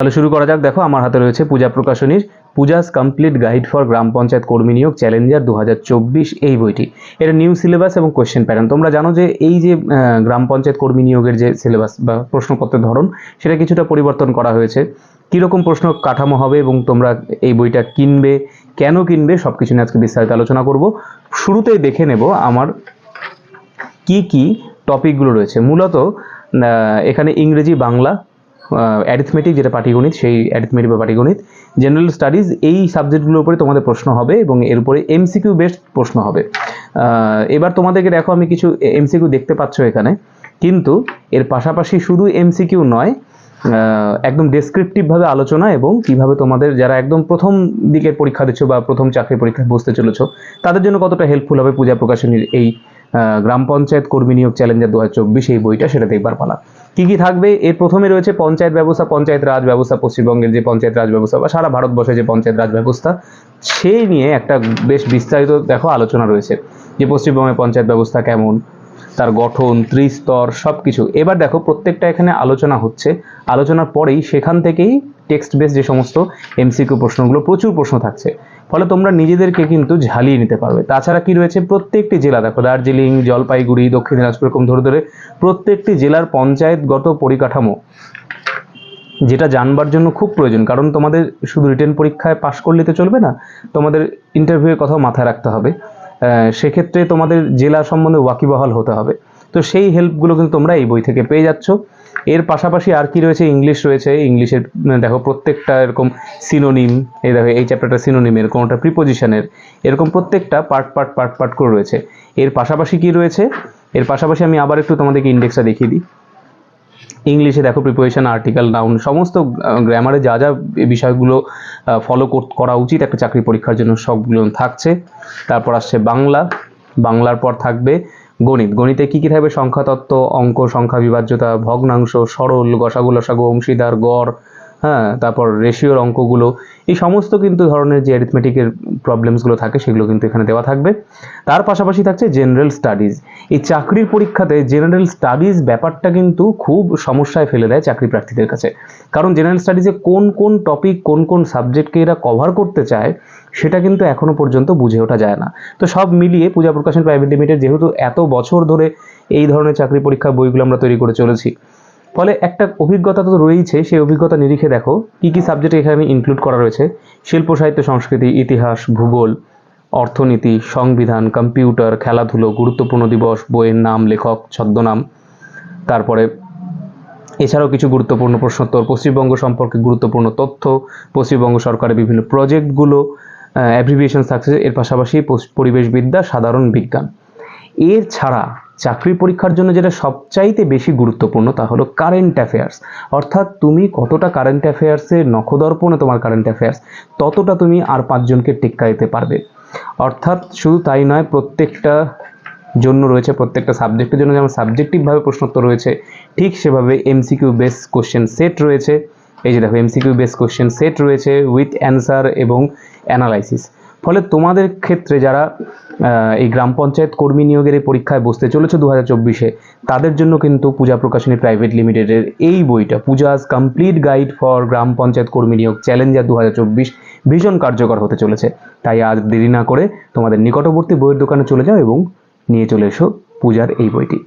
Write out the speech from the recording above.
তাহলে শুরু করা যাক। দেখো, আমার হাতে রয়েছে পূজা প্রকাশনীর পূজাস কমপ্লিট গাইড ফর গ্রাম পঞ্চায়েত কর্মী নিয়োগ চ্যালেঞ্জার দুহাজার চব্বিশ এই বইটি। এটা নিউ সিলেবাস এবং কোয়েশ্চেন প্যাটার্ন। তোমরা জানো যে এই যে গ্রাম পঞ্চায়েত কর্মী নিয়োগের যে সিলেবাস বা প্রশ্নপত্রের ধরন, সেটা কিছুটা পরিবর্তন করা হয়েছে। কীরকম প্রশ্ন কাঠামো হবে এবং তোমরা এই বইটা কিনবে, কেন কিনবে সব কিছু নিয়ে আজকে বিস্তারিত আলোচনা করব। শুরুতেই দেখে নেব আমার কি কি টপিকগুলো রয়েছে। মূলত এখানে ইংরেজি, বাংলা অ্যারিথমেটিক যেটা পাটিগণিত, সেই অ্যারিথমেটিক বা পাটিগণিত জেনারেল স্টাডিজ এই সাবজেক্টগুলোর উপরে তোমাদের প্রশ্ন হবে এবং এর উপরে এমসিকিউ বেস্ট প্রশ্ন হবে। এবার তোমাদেরকে দেখো আমি কিছু এমসিকিউ দেখতে পাচ্ছ এখানে, কিন্তু এর পাশাপাশি শুধু এমসিকিউ নয় একদম ডেসক্রিপটিভভাবে আলোচনা এবং কীভাবে তোমাদের যারা একদম প্রথম দিকের পরীক্ষা দিচ্ছ বা প্রথম চাকরি পরীক্ষায় বসতে চলেছো, তাদের জন্য কতটা হেল্পফুল হবে পূজা প্রকাশনীর এই গ্রাম পঞ্চায়েত কর্মী নিয়োগ চ্যালেঞ্জার দু এই বইটা, সেটা দেখবার পালা। কি কি থাকবে? এর প্রথমে রয়েছে পঞ্চায়েত ব্যবস্থা, পঞ্চায়েত রাজ ব্যবস্থা, পশ্চিমবঙ্গের যে পঞ্চায়েত রাজ ব্যবস্থা বা সারা ভারতবর্ষে যে পঞ্চায়েত রাজ ব্যবস্থা, সেই নিয়ে একটা বেশ বিস্তারিত দেখো আলোচনা রয়েছে যে পশ্চিমবঙ্গের পঞ্চায়েত ব্যবস্থা কেমন, তার গঠন, ত্রিস্তর সব কিছু এবার দেখো প্রত্যেকটা এখানে আলোচনা হচ্ছে। আলোচনার পরেই সেখান থেকেই টেক্সট বেস যে সমস্ত এমসিকিউ প্রশ্নগুলো প্রচুর প্রশ্ন থাকছে। ফলে তোমরা নিজেদেরকে কিন্তু ঝালিয়ে নিতে পারবে। তাছাড়া কি রয়েছে? প্রত্যেকটি জেলা দেখো, দার্জিলিং, জলপাইগুড়ি, দক্ষিণ দিনাজপুর এরকম ধরে ধরে প্রত্যেকটি জেলার পঞ্চায়েতগত পরিকাঠামো, যেটা জানবার জন্য খুব প্রয়োজন। কারণ তোমাদের শুধু রিটেন পরীক্ষায় পাশ করলে তো চলবে না, তোমাদের ইন্টারভিউয়ের কথাও মাথায় রাখতে হবে। সেক্ষেত্রে তোমাদের জেলা সম্বন্ধে ওয়াকিবহাল হতে হবে। তো সেই হেল্পগুলো কিন্তু তোমরা এই বই থেকে পেয়ে যাচ্ছ। এর পাশাপাশি আর কি রয়েছে? ইংলিশ রয়েছে। ইংলিশের দেখো, প্রত্যেকটা এরকম সিনোনিম এই দেখো, এই চ্যাপ্টারটা সিনোনিমের কোনোটা প্রিপোজিশনের এরকম প্রত্যেকটা পার্ট পার্ট পার্ট পার্ট করে রয়েছে। এর পাশাপাশি কি রয়েছে? এর পাশাপাশি আমি আবার একটু তোমাদেরকে ইন্ডেক্সটা দেখিয়ে দিই। ইংলিশে দেখো প্রিপারেশন আর্টিকেল নাউন সমস্ত গ্রামারে যা যা বিষয়গুলো ফলো করা উচিত, একটা চাকরি পরীক্ষার জন্য সবগুলো থাকছে। তারপর আসছে বাংলা। বাংলার পর থাকবে গণিত। গণিতে কী কী থাকবে? সংখ্যাতত্ত্ব, অঙ্ক সংখ্যা বিভাজ্যতা ভগ্নাংশ, সরল, গসাগু, লসাগু, অংশীদার, গড় হ্যাঁ তারপর রেশিওর অঙ্কগুলো, এই সমস্ত কিন্তু ধরনের যে অ্যারিথমেটিকের প্রবলেমসগুলো থাকে সেগুলো কিন্তু এখানে দেওয়া থাকবে। তার পাশাপাশি থাকছে জেনারেল স্টাডিজ এই চাকরির পরীক্ষাতে জেনারেল স্টাডিজ ব্যাপারটা কিন্তু খুব সমস্যায় ফেলে দেয় চাকরি প্রার্থীদের কাছে। কারণ জেনারেল স্টাডিজে কোন কোন টপিক কোন কোন সাবজেক্টকে এরা কভার করতে চায়, সেটা কিন্তু এখনও পর্যন্ত বুঝে ওঠা যায় না। তো সব মিলিয়ে পূজা প্রকাশন প্রাইভেট লিমিটেড যেহেতু এত বছর ধরে এই ধরনের চাকরি পরীক্ষা বইগুলো আমরা তৈরি করে চলেছি ফলে একটা অভিজ্ঞতা তো রয়েছে সেই অভিজ্ঞতা নিরিখে দেখো, কী কী সাবজেক্ট এখানে ইনক্লুড করা রয়েছে? শিল্প, সাহিত্য, সংস্কৃতি, ইতিহাস, ভূগোল, অর্থনীতি, সংবিধান কম্পিউটার খেলাধুলো, গুরুত্বপূর্ণ দিবস, বইয়ের নাম, লেখক, ছদ্মনাম, তারপরে এছাড়াও কিছু গুরুত্বপূর্ণ প্রশ্নোত্তর, পশ্চিমবঙ্গ সম্পর্কে গুরুত্বপূর্ণ তথ্য, পশ্চিমবঙ্গ সরকারের বিভিন্ন প্রজেক্টগুলো অ্যাব্রিভিয়েশন থাকছে এর পাশাপাশি পরিবেশবিদ্যা, সাধারণ বিজ্ঞান। এর ছাড়া চাকরি পরীক্ষার জন্য যেটা সবচাইতে বেশি গুরুত্বপূর্ণ তা হলো কারেন্ট অ্যাফেয়ার্স অর্থাৎ তুমি কতটা কারেন্ট অ্যাফেয়ার্সের নখদর্পণে তোমার কারেন্ট অ্যাফেয়ার্স ততটা তুমি আর পাঁচজনকে টেক্কা দিতে পারবে। অর্থাৎ শুধু তাই নয়, প্রত্যেকটা জন্য রয়েছে, প্রত্যেকটা সাবজেক্টের জন্য যেমন সাবজেক্টিভভাবে প্রশ্নোত্তর রয়েছে, ঠিক সেভাবে এমসিকিউ বেস কোশ্চেন সেট রয়েছে। এই যে দেখো এমসিকিউ বেস কোশ্চেন সেট রয়েছে উইথ অ্যান্সার এবং অ্যানালাইসিস ফলে তোমাদের ক্ষেত্রে যারা এই গ্রাম পঞ্চায়েত কর্মী নিয়োগের এই পরীক্ষায় বসতে চলেছে দু হাজার চব্বিশে, তাদের জন্য কিন্তু পূজা প্রকাশনী প্রাইভেট লিমিটেডের এই বইটা Puja's complete guide for Gram Panchayat কর্মী নিয়োগ চ্যালেঞ্জার দু হাজার চব্বিশ ভীষণ কার্যকর হতে চলেছে। তাই আজ দেরি না করে তোমাদের নিকটবর্তী বইয়ের দোকানে চলে যাও এবং নিয়ে চলে এসো পূজার এই বইটি।